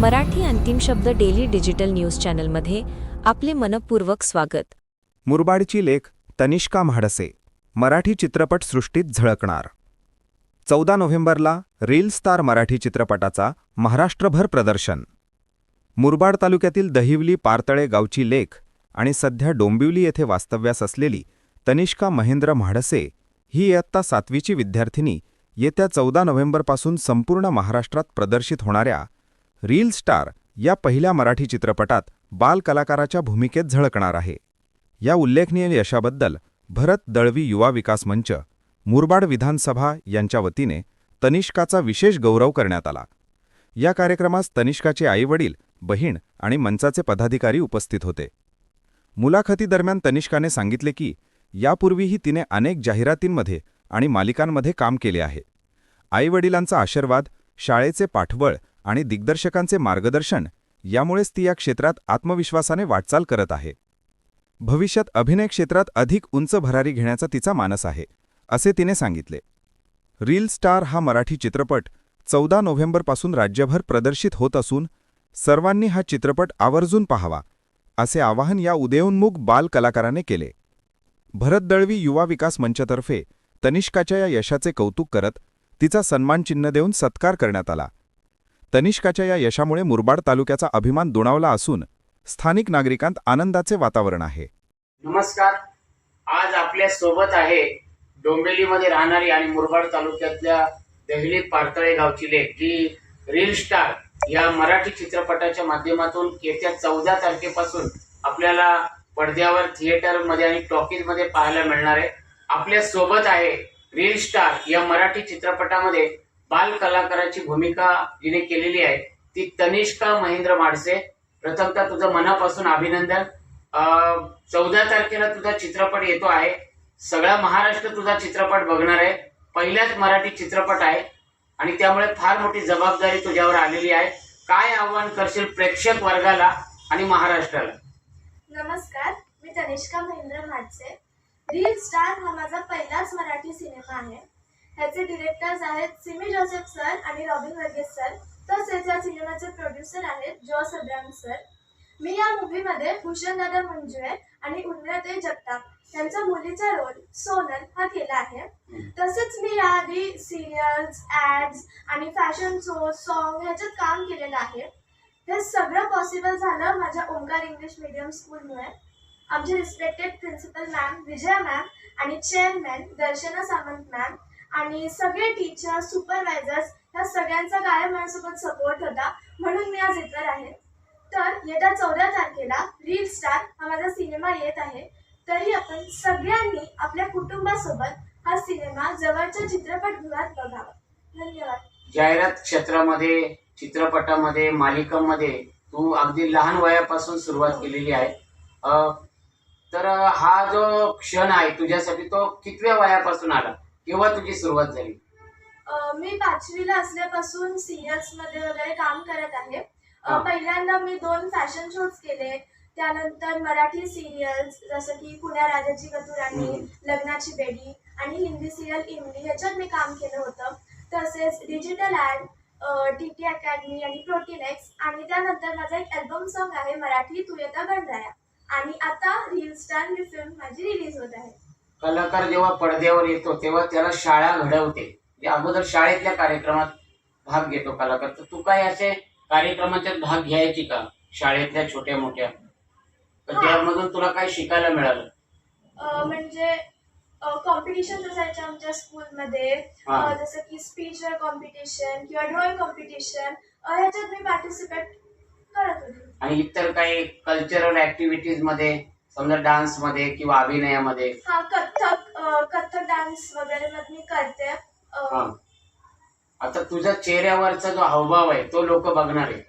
मराठी अंतिम शब्द daily digital news चॅनलमध्ये आपले मनपूर्वक स्वागत. मुरबाडची लेख तनिष्का म्हाडसे मराठी चित्रपटसृष्टीत झळकणार. चौदा नोव्हेंबरला रील स्टार मराठी चित्रपटाचा महाराष्ट्रभर प्रदर्शन. मुरबाड तालुक्यातील दहिवली पारतळे गावची लेख आणि सध्या डोंबिवली येथे वास्तव्यास असलेली तनिष्का महेंद्र म्हाडसे ही इयत्ता सातवीची विद्यार्थिनी येत्या चौदा नोव्हेंबरपासून संपूर्ण महाराष्ट्रात प्रदर्शित होणाऱ्या रील स्टार या पहिल्या मराठी चित्रपटात बालकलाकाराच्या भूमिकेत झळकणार आहे. या उल्लेखनीय यशाबद्दल भरत दळवी युवा विकास मंच मुरबाड विधानसभा यांच्या वतीने तनिष्काचा विशेष गौरव करण्यात आला. या कार्यक्रमास तनिष्काचे आईवडील बहीण आणि मंचाचे पदाधिकारी उपस्थित होते. मुलाखतीदरम्यान तनिष्काने सांगितले की यापूर्वीही तिने अनेक जाहिरातींमध्ये आणि मालिकांमध्ये काम केले आहे. आईवडिलांचा आशीर्वाद शाळेचे पाठबळ आणि दिग्दर्शकांचे मार्गदर्शन यामुळेच ती या क्षेत्रात आत्मविश्वासाने वाटचाल करत आहे. भविष्यात अभिनय क्षेत्रात अधिक उंच भरारी घेण्याचा तिचा मानस आहे असे तिने सांगितले. रील स्टार हा मराठी चित्रपट चौदा नोव्हेंबरपासून राज्यभर प्रदर्शित होत असून सर्वांनी हा चित्रपट आवर्जून पाहावा असे आवाहन या उदयोन्मुख बाल कलाकाराने केले. भरत दळवी युवा विकास मंचतर्फे तनिष्काच्या या यशाचे कौतुक करत तिचा सन्मानचिन्ह देऊन सत्कार करण्यात आला. तनिष्काच्या या यशामुळे मुरबाड तालुक्याचा अभिमान दुणावला असून स्थानिक नागरिकांत आनंदाचे वातावरण आहे. नमस्कार. आज आपल्यासोबत आहे डोंबिवलीमध्ये राहणारी आणि मुरबाड तालुक्यातल्या दहिली पारतळे गावची लेख जी रील स्टार या मराठी चित्रपटाच्या माध्यमातून येत्या चौदा तारखेपासून आपल्याला पडद्यावर थिएटरमध्ये आणि टॉकीजमध्ये पाहायला मिळणार आहे. आपल्यासोबत आहे रील स्टार या मराठी चित्रपटामध्ये बाल कलाकाराची भूमिका जिने केलेली आहे. ती तनिष्का महेंद्र माडसे. प्रथमतः तुझं मनापासून अभिनंदन. चौदा तारखेला तुझा चित्रपट येतो आहे. सगळा महाराष्ट्र तुझा चित्रपट बघणार आहे. पहिल्याच मराठी चित्रपट आहे. आणि त्यामुळे फार मोठी जबाबदारी तुझ्यावर आलेली आहे. काय आव्हान करशील प्रेक्षक वर्गाला आणि महाराष्ट्राला? नमस्कार मी तनिष्का महेंद्र माडसे. रील स्टार हा माझा पहिलाच मराठी सिनेमा आहे. ह्याचे डिरेक्टर्स आहेत सिमी जोसेफ सर आणि रॉबिन वर्गेस सर. तसेच या सिनेमाचे प्रोड्युसर आहेत जॉस अब्राम सर. मी या मूवीमध्ये भूषणदादा मंजुळे आणि उन्नते जगताप यांचा मुलीचा रोल सोनल हा केला आहे. तसेच मी याआधी सिरियल्स ॲड्स आणि फॅशन शो सॉन्ग ह्याच्यात काम केलेलं आहे. हे सगळं पॉसिबल झालं माझ्या ओंकार इंग्लिश मीडियम स्कूलमुळे आमचे respected principal ma'am Vijaya ma'am आणि चेअरमॅन दर्शना सामंत मॅम आणि सगळे टीचर सुपरवायझर्स ह्या सगळ्यांचा कायम माझ्यासोबत सपोर्ट होता म्हणून मी आज इतर आहे तर येत्या चौदा तारखेला रील स्टार हा माझा सिनेमा येत आहे. तरी आपण सगळ्यांनी आपल्या कुटुंबासोबत हा सिनेमा जवळच्या चित्रपटगृहात बघावा. धन्यवाद. जाहिरात क्षेत्रामध्ये चित्रपटामध्ये मालिकांमध्ये तू अगदी लहान वयापासून सुरुवात केलेली आहे. अ, तर हा जो क्षण आहे तुझ्यासाठी तो कितव्या वयापासून आला? केव्हा तुझी सुरुवात झाली? अ, मी पाचवीला असल्यापासून सिरियल्समध्ये वगैरे काम करत आहे. अ, हा. पहिल्यांदा मी दोन फॅशन शोज केले. त्यानंतर मराठी सिरियल्स जसं की पुण्या राजाची गतुराणी हम्म. लग्नाची बेडी आणि हिंदी सिरियल इमली ह्याच्यात मी काम केलं होतं. तसेच digital ad T T academy आणि प्रोटीन एक्स आणि त्यानंतर माझा एक अल्बम सॉन्ग आहे मराठी तू येता गणराया आणि आता रील स्टार ही फिल्म माझी रिलीज होत आहे. कलाकार जेव्हा पडद्यावर येतो तेव्हा त्याला शाळा घडवते. म्हणजे अगोदर शाळेतल्या कार्यक्रमात भाग घेतो कलाकार. तर तू काय असे कार्यक्रमाच्यात भाग घ्यायची का? शाळेतल्या छोट्या मोठ्या. तर. त्यामधून तुला काय शिकायला मिळालं? म्हणजे कॉम्पिटिशन असायचे आमच्या स्कूलमध्ये हा. जसं की स्पीचवर कॉम्पिटिशन किंवा ड्रॉइंग कॉम्पिटिशन ह्याच्यात मी पार्टिसिपेट करत होते. आणि इतर काही कल्चरल ऍक्टिव्हिटीजमध्ये समजा डान्समध्ये किंवा अभिनयामध्ये. हा कथ्थक अ, कथ्थक डान्स वगैरे मी करते. अ, हा. आता तुझ्या चेहऱ्यावरचा जो हावभाव आहे तो लोक बघणार आहे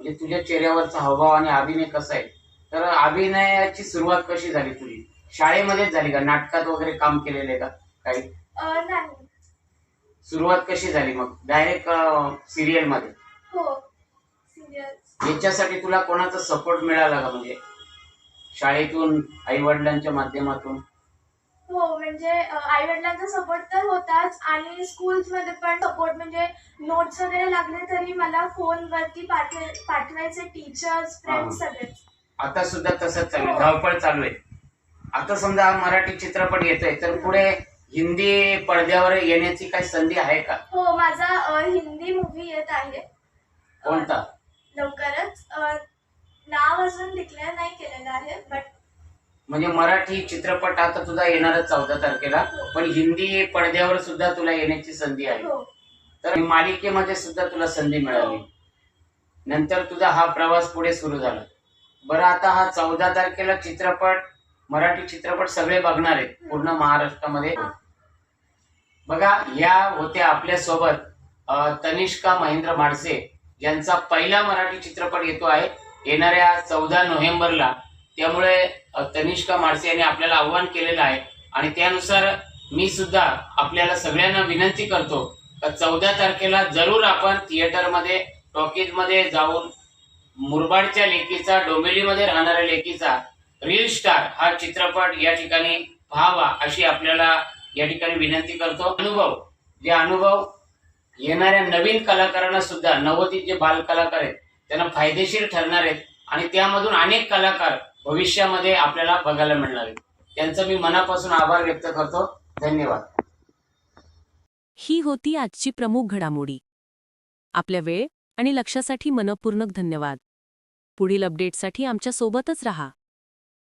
म्हणजे तुझ्या चेहऱ्यावरचा हावभाव आणि अभिनय कसा आहे? तर अभिनयाची सुरुवात कशी झाली तुझी? शाळेमध्येच झाली का? नाटकात वगैरे काम केलेलं आहे का? काही? अ, नाही. सुरुवात कशी झाली मग? डायरेक्ट सिरियलमध्ये? हो. याच्यासाठी तुला कोणाचा सपोर्ट मिळाला का म्हणजे? शाळेतून आई वडिलांच्या माध्यमातून? हो म्हणजे आई वडिलांचा सपोर्ट तर होताच आणि स्कूल्समध्ये पण सपोर्ट म्हणजे नोट्स वगैरे लागले तरी मला फोनवरती पाठव पाठवायचे टीचर्स फ्रेंड्स हा. सगळेच. आता सुद्धा तसंच चालू आहे. हो. धावपळ चालू आहे. आता समजा हा मराठी चित्रपट येतोय तर पुढे हिंदी पडद्यावर येण्याची काही संधी आहे का? हो माझा अ, हिंदी मूवी येत आहे. कोणता? लवकरच अ, नाव अजून डिक्लेअर नाही केलेलं आहे बट म्हणजे मराठी चित्रपट आता तुझा येणारच चौदा तारखेला पण हिंदी पडद्यावर सुद्धा तुला येण्याची संधी आहे. हो. तर मालिकेमध्ये सुद्धा तुला संधी मिळाली. नंतर तुझा हा प्रवास पुढे सुरू झाला. बरं आता हा चौदा तारखेला चित्रपट मराठी चित्रपट सगळे बघणार आहेत पूर्ण महाराष्ट्रामध्ये. हा. बघा या होत्या आपल्यासोबत तनिष्का महेंद्र माडसे यांचा पहिला मराठी चित्रपट येतो आहे. येणाऱ्या चौदा नोव्हेंबरला त्यामुळे तनिष्का माडसे यांनी आपल्याला आव्हान केलेलं आहे. आणि त्यानुसार मी सुद्धा आपल्याला सगळ्यांना विनंती करतो का चौदा तारखेला जरूर आपण थिएटरमध्ये टॉकीजमध्ये जाऊन मुरबाडच्या लेकीचा डोंबिवलीमध्ये राहणाऱ्या लेकीचा रील स्टार हा चित्रपट या ठिकाणी पाहावा अशी आपल्याला या ठिकाणी विनंती करतो. अनुभव जे अनुभव येणाऱ्या नवीन कलाकारांना सुद्धा नवोदित जे बाल कलाकार आहेत त्यांना फायदेशीर ठरणार आहेत आणि त्यामधून अनेक कलाकार भविष्यामध्ये आपल्याला बघायला मिळणार आहेत. त्यांचा मी मनापासून आभार व्यक्त करतो. धन्यवाद. ही होती आजची प्रमुख घडामोडी. आपल्या वेळ आणि लक्षासाठी मनपूर्णक धन्यवाद. पुढील अपडेटसाठी आमच्या सोबतच रहा.